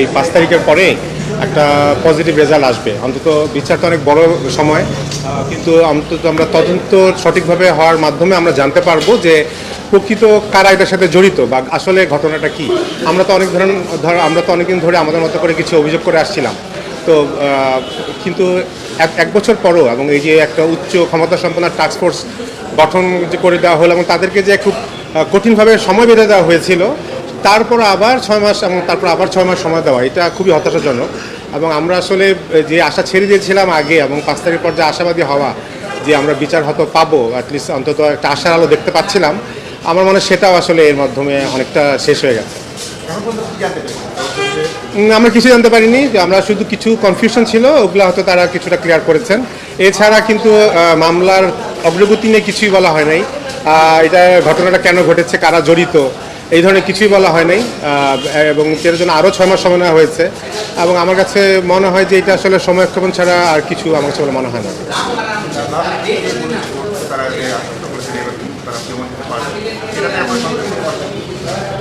এই পাঁচ তারিখের পরে একটা পজিটিভ রেজাল্ট আসবে। অন্তত বিচার তো অনেক বড় সময়। কিন্তু অন্তত আমরা তদন্ত সঠিকভাবে হওয়ার মাধ্যমে আমরা জানতে পারব যে প্রকৃত কারা এটার সাথে জড়িত বা আসলে ঘটনাটা কি। আমরা তো অনেক ধরনের ধর, আমরা তো অনেকদিন ধরে আমাদের মতো করে কিছু অভিযোগ করে আসছিলাম। তো কিন্তু এক বছর পরও এবং এই যে একটা উচ্চ ক্ষমতা সম্পন্ন টাস্ক ফোর্স গঠন করে দেওয়া হলো এবং তাদেরকে যে খুব কঠিনভাবে সময় বেঁধে দেওয়া হয়েছিল তারপর আবার ছয় মাস এবং তারপর আবার ছয় মাস সময় দেওয়া। এটা খুবই হতাশাজনক এবং আমরা আসলে যে আশা ছেড়ে দিয়েছিলাম আগে এবং পাঁচ তারিখ পর যে আশাবাদী হওয়া যে আমরা বিচার হয়তো পাবো অ্যাটলিস্ট অন্তত একটা আশার আলো দেখতে পাচ্ছিলাম আমার মনে হয় সেটাও আসলে এর মাধ্যমে অনেকটা শেষ হয়ে গেছে। আমরা কিছু জানতে পারিনি যে আমরা শুধু কিছু কনফিউশন ছিল ওগুলো হয়তো তারা কিছুটা ক্লিয়ার করেছেন। এছাড়া কিন্তু মামলার অগ্রগতি নিয়ে কিছুই বলা হয় নাই। এটা ঘটনাটা কেন ঘটেছে কারা জড়িত এই ধরনের কিছুই বলা হয় নাই এবং এর জন্য আরও ছয় মাস সময় হয়েছে। এবং আমার কাছে মনে হয় যে এটা আসলে সময়ক্ষেপণ ছাড়া আর কিছু আমার কাছে মনে হয় না।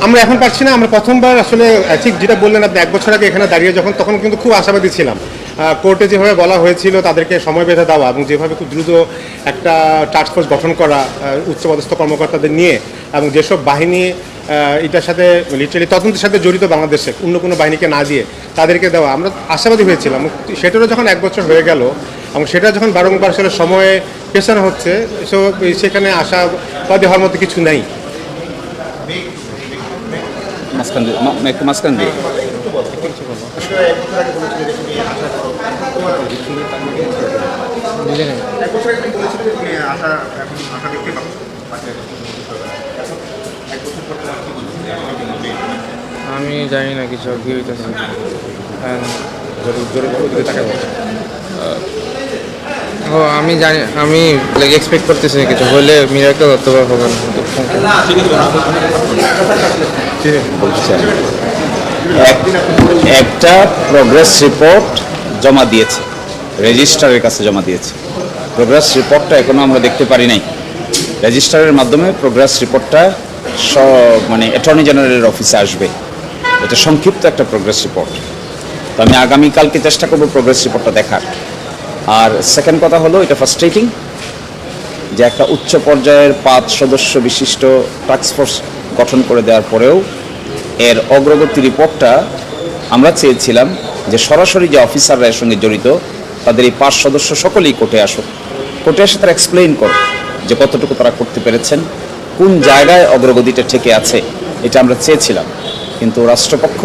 আমরা এখন পারছি না, আমরা প্রথমবার আসলে ঠিক যেটা বললেন আপনি, এক বছর আগে এখানে দাঁড়িয়ে যখন, তখন কিন্তু খুব আশাবাদী ছিলাম। কোর্টে যেভাবে বলা হয়েছিল তাদেরকে সময় বেঁধে দেওয়া এবং যেভাবে খুব দ্রুত একটা টাস্ক ফোর্স গঠন করা উচ্চপদস্থ কর্মকর্তাদের নিয়ে এবং যেসব বাহিনী এটার সাথে লিটারালি তদন্তের সাথে জড়িত বাংলাদেশে অন্য কোনো বাহিনীকে না দিয়ে তাদেরকে দেওয়া। আমরা আশাবাদী হয়েছিলাম। সেটারও যখন এক বছর হয়ে গেল এবং সেটা যখন বারংবার আসলে সময়ে পেছানো হচ্ছে সো সেখানে আশাবাদী হওয়ার মতো কিছু নেই। মাঝখান দিয়ে একটু মাঝখান দিয়ে। এক বছর আশা এখন আশা দেখতে আমি জানি না কিছু কি হইতেছে। ও, আমি জানি, আমি লাইক এক্সপেক্ট করতেছি কিছু। হলে মিরাকেল পারে হবে না একটা প্রোগ্রেস রিপোর্ট জমা দিয়েছে। রেজিস্ট্রারের কাছে জমা দিয়েছে। প্রোগ্রেস রিপোর্টটা এখনও আমরা দেখতে পারি নাই। রেজিস্ট্রারের মাধ্যমে প্রোগ্রেস রিপোর্টটা মানে অ্যাটর্নি জেনারেলের অফিসে আসবে। এটা সংক্ষিপ্ত একটা প্রোগ্রেস রিপোর্ট তো আমি আগামীকালকে চেষ্টা করব প্রোগ্রেস রিপোর্টটা দেখার। আর সেকেন্ড কথা হলো, এটা ফার্স্ট্রেটিং যে একটা উচ্চ পর্যায়ের পাঁচ সদস্য বিশিষ্ট টাস্ক ফোর্স গঠন করে দেওয়ার পরেও এর অগ্রগতি রিপোর্টটা আমরা চেয়েছিলাম যে সরাসরি যে অফিসাররা এর সঙ্গে জড়িত, তাদের এই পাঁচ সদস্য সকলেই কোর্টে আসুক। কোর্টে এসে তারা এক্সপ্লেইন করো যে কতটুকু তারা করতে পেরেছেন, কোন জায়গায় অগ্রগতিটা ঠেকে আছে, এটা আমরা চেয়েছিলাম। কিন্তু রাষ্ট্রপক্ষ